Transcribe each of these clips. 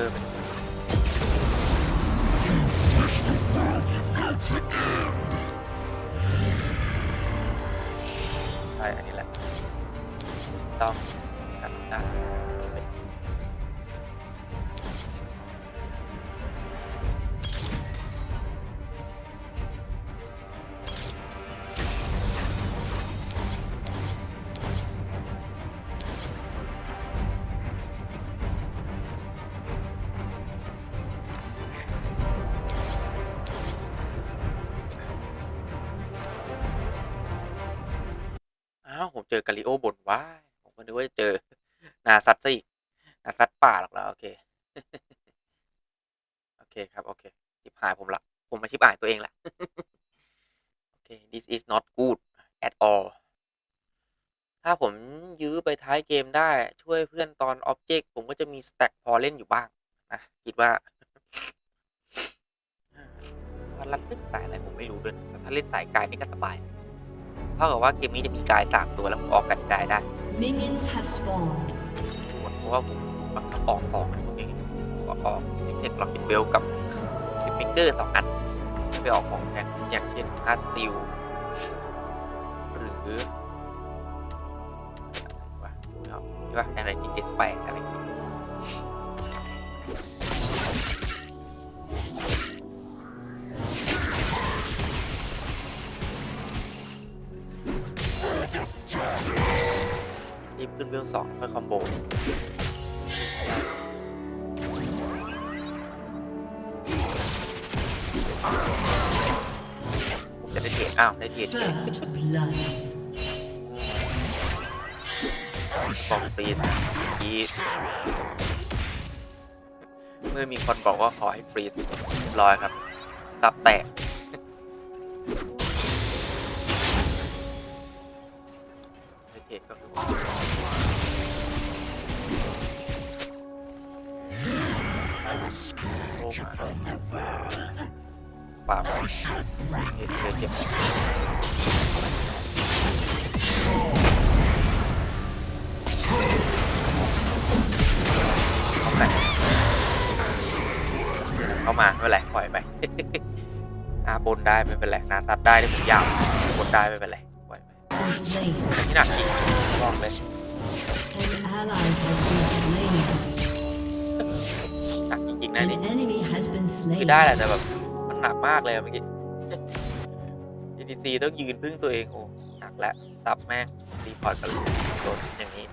อาวผมเจอกาลิโอบนว้ายผมก็นึกว่าจะเจอนาซัตซะอีกนาซัตป่าหรอกเหรอโอเค โอเคครับ โอเคชิบหายผมละ ผมมาชิบหายตัวเองละโอเค this is not good at all ถ้าผมยื้อไปท้ายเกมได้ช่วยเพื่อนตอนออบเจกต์ผมก็จะมีสแต็กพอเล่นอยู่บ้างนะคิดว่าวันรัดเล่นสายอะไรผมไม่รู้ด้วยแต่ถ้าเล่นสายกายนี่ก็สบาย ท่ากับว่าเกมนี้จะมีกายสามตัวแล้วผมออกกันกายได้ Minions have spawned. เพราะว่าผมบังคับออกของนะผมเองออกออกเทคล็อกกินเบลกับฟิกเกอร์สองอันไปออกของแทนอย่างเช่นอาร์สติลหรืออะไรวะไม่ออกที่ว่าอะไรจิเก็ตแปอะไร ขึ้นเวลสองค่อยคอมโบผมจะได้เทรดอ้าว ได้เทรดเฉย First blood. ฟองฟรีนะยีเมื่อมีคนบอกว่าขอให้ฟรีซเรียบร้อยครับซับแตกได้เทรดก็คือ มาป่าบเทรดเทรดเก็บเข้าไปเข้ามาไม่เป็นไรปล่อยไปนาบนได้ไม่เป็นไรนาซับได้ที่ผมยาวบนได้ไม่เป็นไรปล่อยไป Been slain. ที่หนักจริงบอกเลย งๆนะนี่ An enemy has been คือ slain. ได้แหละแต่แบบมันหนักมากเลยอะเมื่อกี้ EDC ต้องยืนพึ่งตัวเองโอ้หนักแล้วซับแม่งรีพอร์ตกันเลยโดนอย่างนี้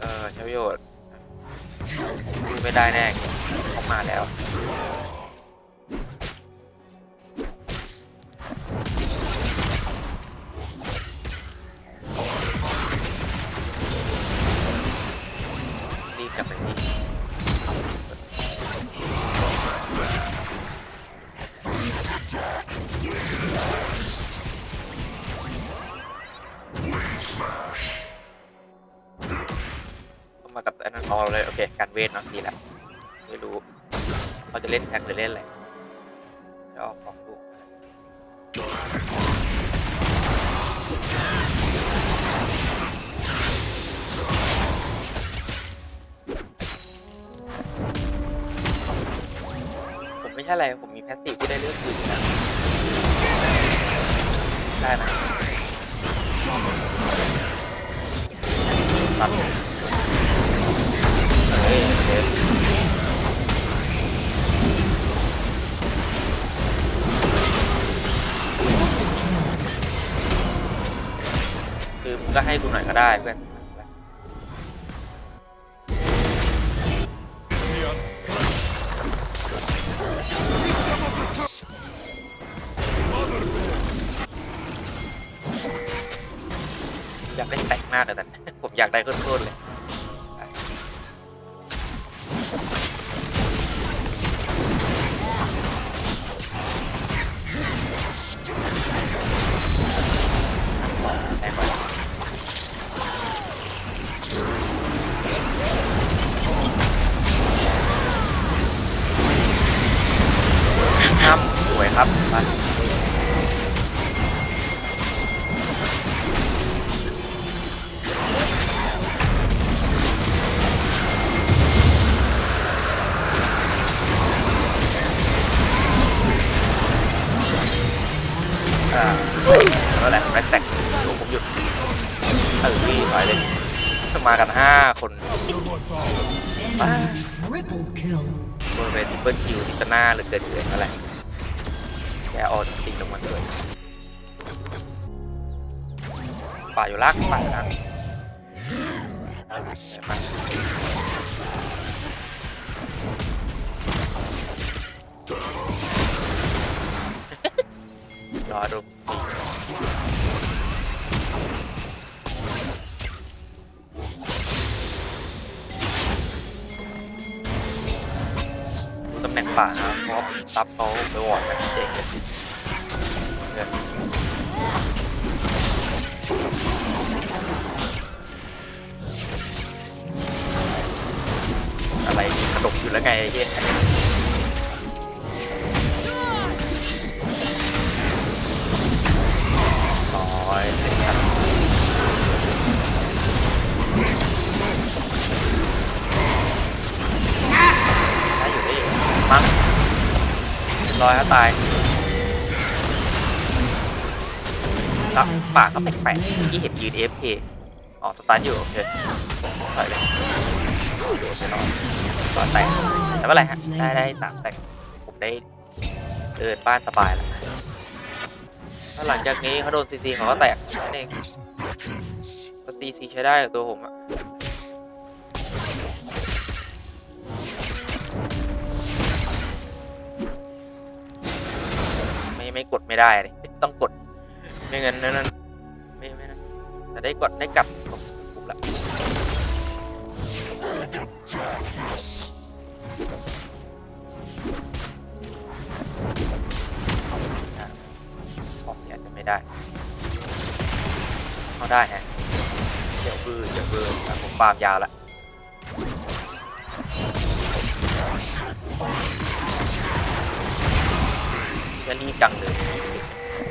เออใช้ประโยชน์คือไม่ได้แน่เขามาแล้ว รีบกลับไปที่ มากับอันนั้นออเลย โอเคการเวทเนาะดีแล้วไม่รู้เขาจะเล่นแทงหรือเล่นอะไรเดี๋ยวออกของดูผมไม่ใช่อะไร ผมมีแพสซีฟที่ได้เลือกคืนอยู่แล้วได้ไหมตัด ก็ให้กูหน่อยก็ได้เพื่อนอยากได้แตกมากเลยแต่ผมอยากได้โคตรเลย ครับมาอ่าแล้วแหละแบ็คแตกหลวผมหยุดเออพี่ไปเลยมากัน 5 คนบนเวทีเปิลคิวที่ตหน้าหรือเกินเกินอะไร แกเออนติงลงมาเลยป่าอยู่ลักป่าอยู่ลักรอดูำแหน่งป่านะครับเพราะว่าซับเขาไปวอร์ดกันเองเนี่ยอะไรกระดกอยู่แล้วไงไอ้เหี้ย ร้อยครับตายแล้ว Ally ป่าก็แปลกๆที่เห็นยืน AFK ออกสตาร์ทอยู่โอเคถอยเลยโดดไปนอนต่อแตกแต่ไม่เป็นไรฮะได้ได้สามแตกผมได้เดินบ้านสบายแล้วถ้าหลังจากนี้เขาโดนซีซีเขาก็แตกนั่นเองซีซีใช้ได้กับตัวผมอะ ไม่ไม่กดไม่ได้เลยต้องกดไม่งั้นนั่นนั่นไม่ไม่นั่นแต่ได้กดได้กลับผมผมละของเนี่ยจะไม่ได้เขาได้ฮะเดี๋ยวบือเดี๋ยวบืออ่ผมปามยาวละ จะรีบจังเลย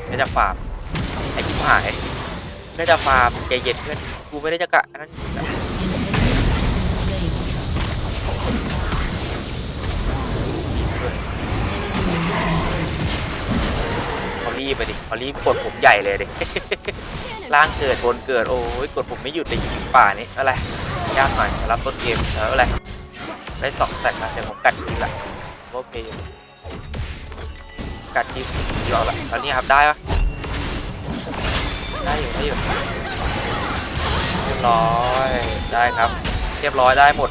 ไม่จะฟาร์มไอ้ที่หายก็จะฟาร์มใจเย็นเพื่อนกูไม่ได้จะกะอันนั้น An enemy has been slain. Enemy เขารีบไปดิเขารีบกดผมใหญ่เลยดิล่างเกิดบนเกิดโอ้ยกดผมไม่หยุดเลยยิงป่านี่อะไรยากหน่อยรับต้นเกมแล้วอะไรได้สองแตกนะเดี๋ยวผมกัดทีละโอเคอยู่ กัดทีเดียวละตอนนี้ครับได้ปะได้อยู่ได้อยู่เรียบร้อยได้ครับ เรียบร้อยได้หมด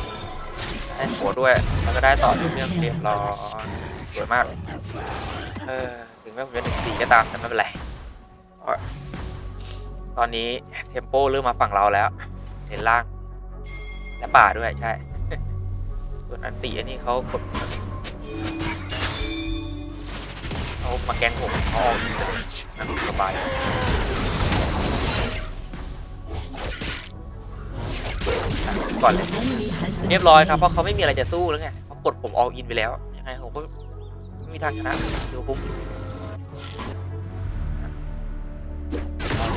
ได้หัวด้วยแล้วก็ได้ต่อทุกเรื่องเรียบร้อยสวยมากเออถึงแม้ผมจะหนึ่งสี่ก็ตามแต่ไม่เป็นไรตอนนี้เทมโปเริ่มมาฝั่งเราแล้วเห็นล่าง และป่าด้วยใช่ส่วนอันตีอันนี้เขากด เขามาแกงผมเขาออกอีกเลยนั่งสบายก่อนเลยเรียบร้อยครับเพราะเขาไม่มีอะไรจะสู้แล้วไงเขากดผมออ l อินไปแล้วยังไงผมก็ไม่มีทางชนะเดี๋ยวผม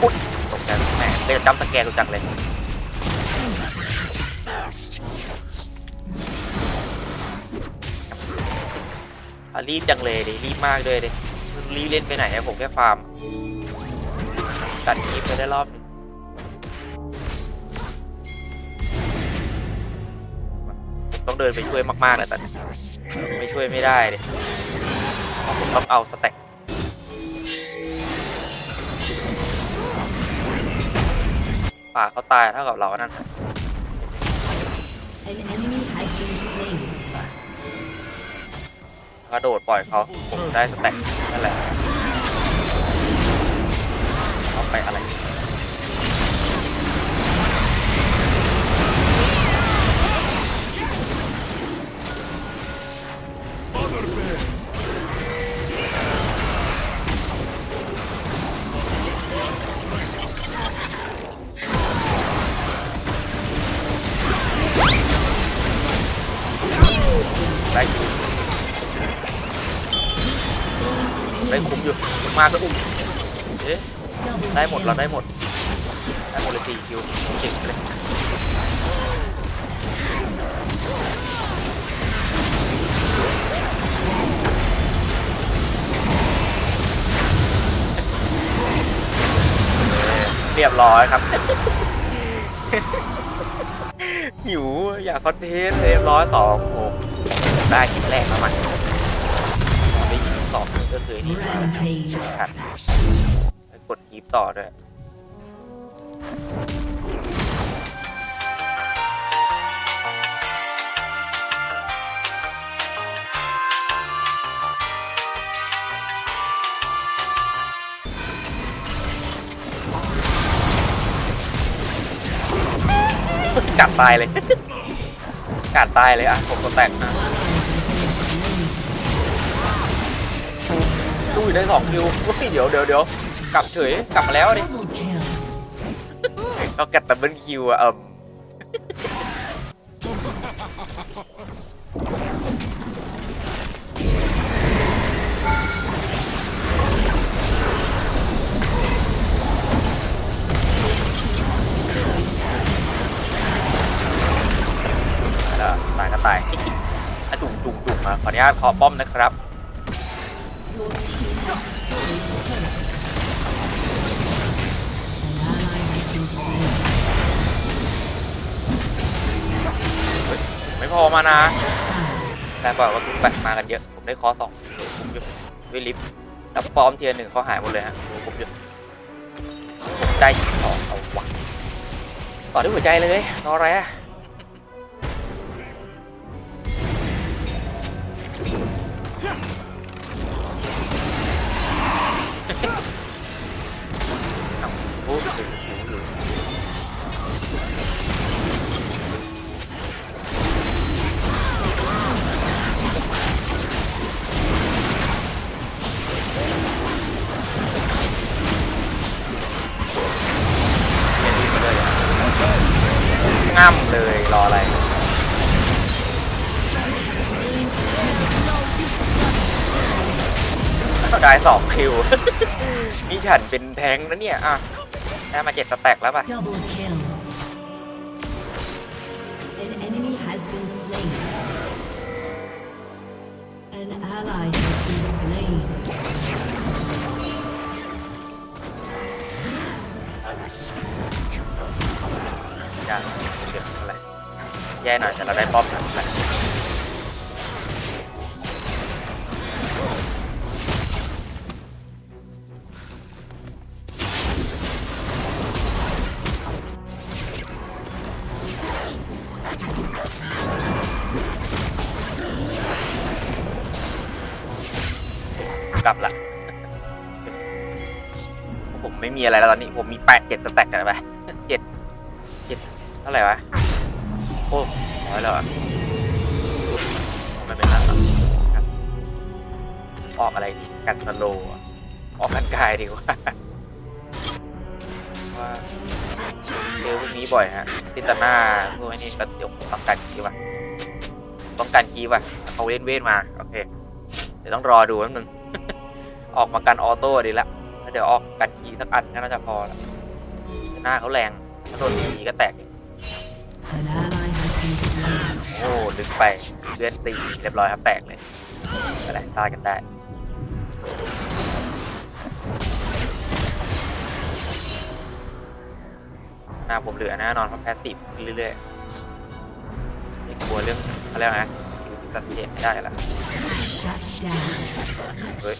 อุ๊ยตกใจแม่เลยจำสแกนตัวจังเลย อะรีบจังเลยดิรีบมากเลยดิรีบเล่นไปไหนอะผมแค่ฟาร์มตัดคลิปไปได้รอบหนึงต้องเดินไปช่วยมากๆเลยตอนนี้ไม่ช่วยไม่ได้เลยเพราะผมต้องเอาสแต็กป่าเขาตายเท่ากับเรานั่น กระโดดปล่อยเขาผมได้สแต็กนั่นแหละเอาไปอะไร ได้หมด kill. เราได้หมดได้หมดเลยสี่คิวเก่งเลยเรียบร้อยครับหิวอยากคอนเทนต์เรียบร้อยสองหกได้คลิปแรกมาใหม่ได้ยิงสองก็คือนี่ Rampage. ขัดไปก ดคลิปต่อด้วยกัดตายเลย กัดตายเลยอะ ผมก็แตกนะดูอยู่ได้สองคิวเฮ้ยเดี๋ยวเดี๋ยวเดี๋ยว กลับเฉยกลับมาแล้วดิ Double kill. ก็กัดดับเบิลคิวอะเอิมแล้วตายก็ตายอะจุ่มจุ่มจุ่มมาขออนุญาตขอป้อมนะครับ พอมานะ แต่บอกว่าคุณแปะมากันเยอะ ผมได้คอสองผมหยุดด้วยลิฟต์แล้วปลอมเทียร์หนึ่งเขาหายหมดเลยฮะผมหยุดผมได้สองเอาวังต่อด้วยหัวใจเลยรออะไรอะ สองคิว นี่ฉันเป็นแทงค์นะเนี่ย อะ ได้มาเจ็ดสแต็กแล้วป่ะ Double kill. An enemy has been slain. An ally has been slain. ยังเหลืออะไรแย่หน่อยแต่เราได้ป้อมหนักแหละ มีอะไรแล้วตอนนี้ผมมีแปดเจ็ดสแต็กกันไปเจ็ดเจ็ดเท่าไหร่วะโอ้ร้อยแล้วอะไม่เป็นไรอกครับออกอะไรดีกันสโลออกกันกายดีกว่าว่าเจอพวกนี้บ่อยฮะติตาน่าพวกนี้ก็เดี๋ยวผมต้องการคีว่ะต้องการคีว่ะเขาเล่นเวทมา โอเค เดี๋ยวต้องรอดูแป๊บนึง ออกมากันออโต้ดีละแล้ว เดี๋ยวออกกันคีสักอันก็น่าจะพอละหน้าเขาแรงถ้าโดนตีก็แตกอีก An ally has been slain. โอ้ลึกไปเลื่อนตีเรียบร้อยครับแตกเลยอะไรตายกันได้หน้าผมเหลือแน่นอนเพราะแพสซีฟเรื่อยๆไม่กลัวเรื่องอะไรยกนะตัดเจ็บไม่ได้ละ Shut down. เฮ้ย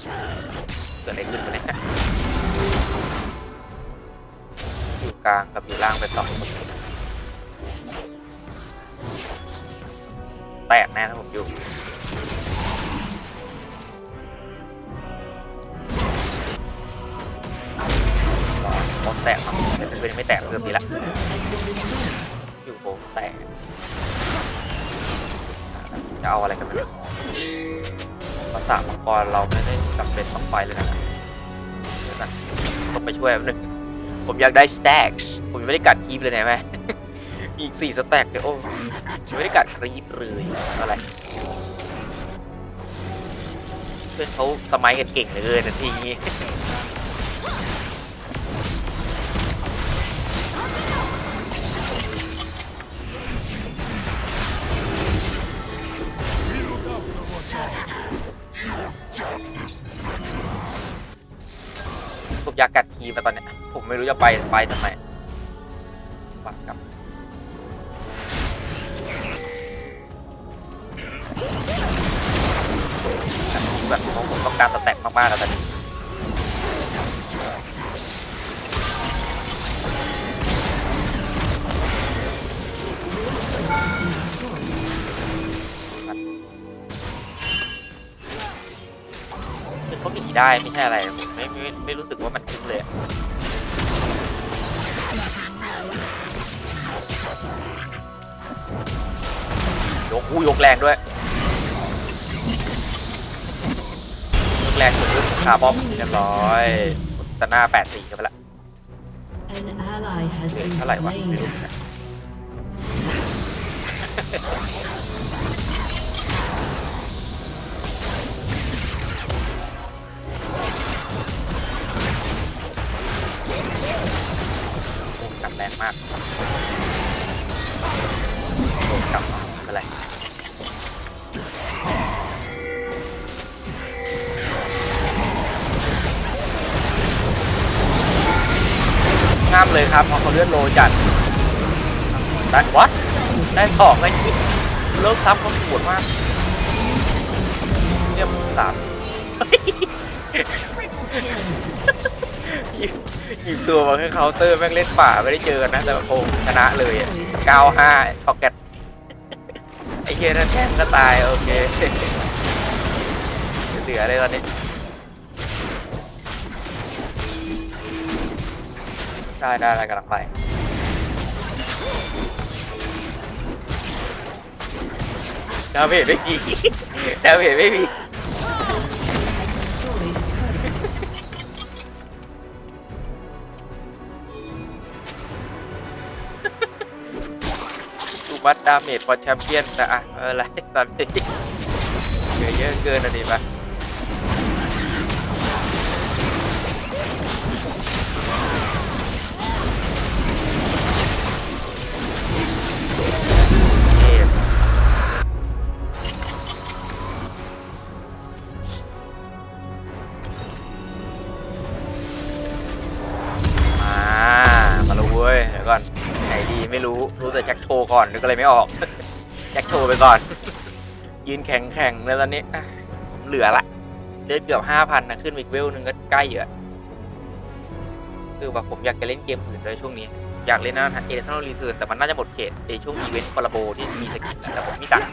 เกิดอะไรขึ้นวะเนี่ยอยู่กลางกับอยู่ล่างเป็นสองคนแตกแน่ถ้าผมอยู่หมดแตกครับเป็นไม่แตกเริ่มดีละอยู่โบแตกจะเอาอะไรกันไปภาษามังกรเราไม่ได้จำเป็นต้องไปเลยนะเดี๋ยวนะต้องไปช่วยแป๊บนึงผมอยากได้สแต็กผมยังไม่ได้กัดคีปเลยนะแม่อีกสี่สแต็กเดี๋ยวโอ้ยังไม่ได้กัดครีบเลยอะไรเพื่อนเขาสมัยกันเก่งเหลยนะทีนี้ อยากกัดคีมาตอนเนี้ยผมไม่รู้จะไปไปทำไมปักกับแบบผมต้องการสแต็กมากๆแล้วตอนนี้ ได้ไม่ใช่อะไรผมไม่ไม่ไม่รู้สึกว่ามันทิ้งเลยอะยกอู้ยกแรงด้วย ยกแรงสุดรุ่นคาร์บอมเรียบร้อยตะหน้าแปดสี่กันไปละ An ally has เดือน been เท่าไหร่วะไม่ slain. รู้เหมือนกั เลือดโลจัดได้วัดได้สองไอ้ที่เลิกซับเขาปวดมากเรียบสามหยิบตัวมาแค่เคาน์เตอร์แม่งเล่นป่าไม่ได้เจอกันนะ แต่โอ้ชนะเลยอะเก้าห้าพอกเก็ตไอ้เฮียนั่นแข่ก็ตาย โอเคเหลือเลยตอนนี้ ได้ได้ได้กำลังไปดาเมจไม่มีดาเมจไม่มีดูวัดดาเมจพอแชมเปี้ยนแต่อะเอออะไรตอนนี้เหลือเยอะเกินอะดิปะ ก่อนนึกอะไรไม่ออก แจ็คโชว์ไปก่อน ยืนแข็งแข็งๆเลยตอนนี้เหลือละเลือดเกือบห้าพันนะ ขึ้นอีกเวลหนึ่งก็ใกล้เยอะคือแบบผมอยากจะเล่นเกมอื่นเลยช่วงนี้ อยากเล่นนะเอเดนทัลรีเทิร์นแต่มันน่าจะหมดเขตในช่วงอีเวนต์คอลลาโบที่มีสกิลแต่ผมไม่ตังค์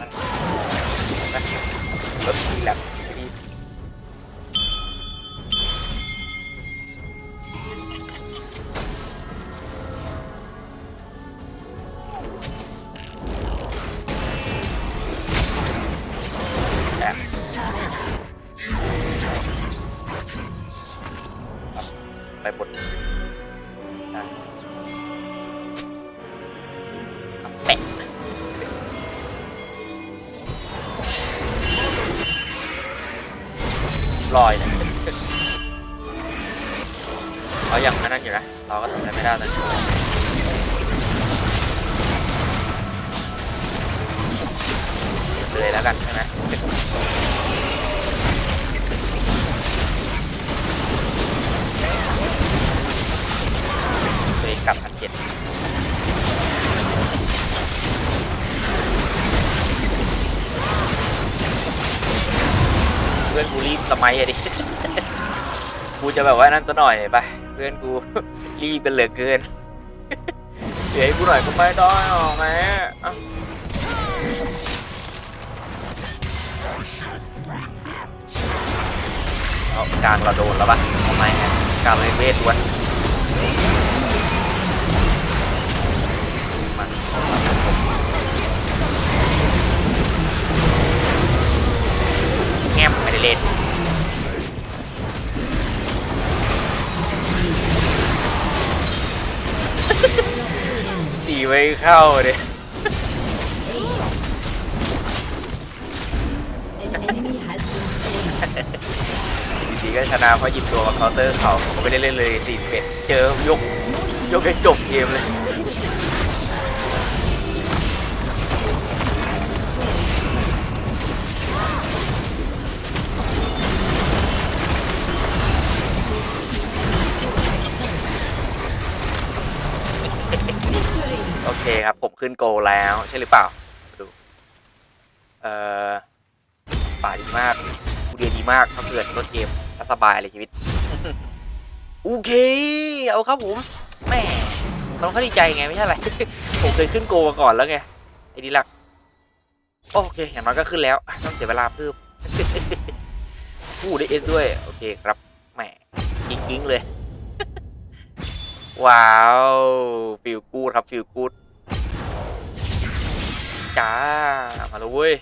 จะแบบว่านั่นซะหน่อยไปเพื่อนกู รีบกันเหลือเกินเดี๋ยวให้กูหน่อยก็ไม่ได้หรอกแม่เอากางเราโดนแล้วปะทำไมฮะกางเลยเวทวนมันแงมไม่ได้เล่น ตีไม่เข้าเดย An enemy has been slain. ดีๆก็ชนะเพราะหยิบตัวมาเคาน์เตอร์เขาผมก็ไม่ได้เล่นเลยตีเป็ดเจอยก ยกให้จบเกมเลย คครับ ผมขึ้นโกแล้ว ใช่หรือเปล่าดูเอ่อป่าดีมากกูเรียดีมากถ้าเกิดต้นเกมถ้าสบายเลยชีวิต โอเค เอาครับผมแหม่ต้องเข้าดีใจไงไม่ใช่อะไร ผมเคยขึ้นโกมาก่อนแล้วไงไอ้ดีลักโอเคอย่างน้อยก็ขึ้นแล้วต้องเสียเวลาเพิ่มพูดได้เอสด้วย โอเคครับแหมจริงๆเลย ว้าว ฟิลกูดครับ ฟิลกูด จ้า มาเลยเว้ย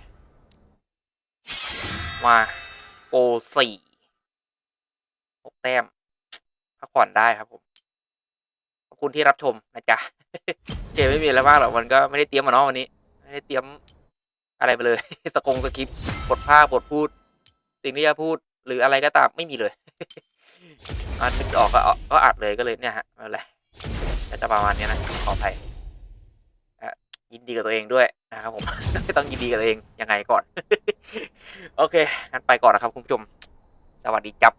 มาโปสี่หกแต้มพักผ่อนได้ครับผม ขอบคุณที่รับชมนะจ๊ะ เจไม่มีอะไรมากหรอก มันก็ไม่ได้เตรียมมาเนาะวันนี้ ไม่ได้เตรียมอะไรไปเลย สกงสคริปต์บทภาคบทพูด สิ่งที่จะพูดหรืออะไรก็ตามไม่มีเลยมันนึกออกก็เอาก็อัดเลยก็เลยเนี่ยฮะไม่เป็นไรก็จะประมาณนี้นะขออภัย ยินดีกับตัวเองด้วยนะครับผม ต้องยินดีกับตัวเองยังไงก่อน โอเคงั้นไปก่อนนะครับคุณผู้ชม สวัสดีจับ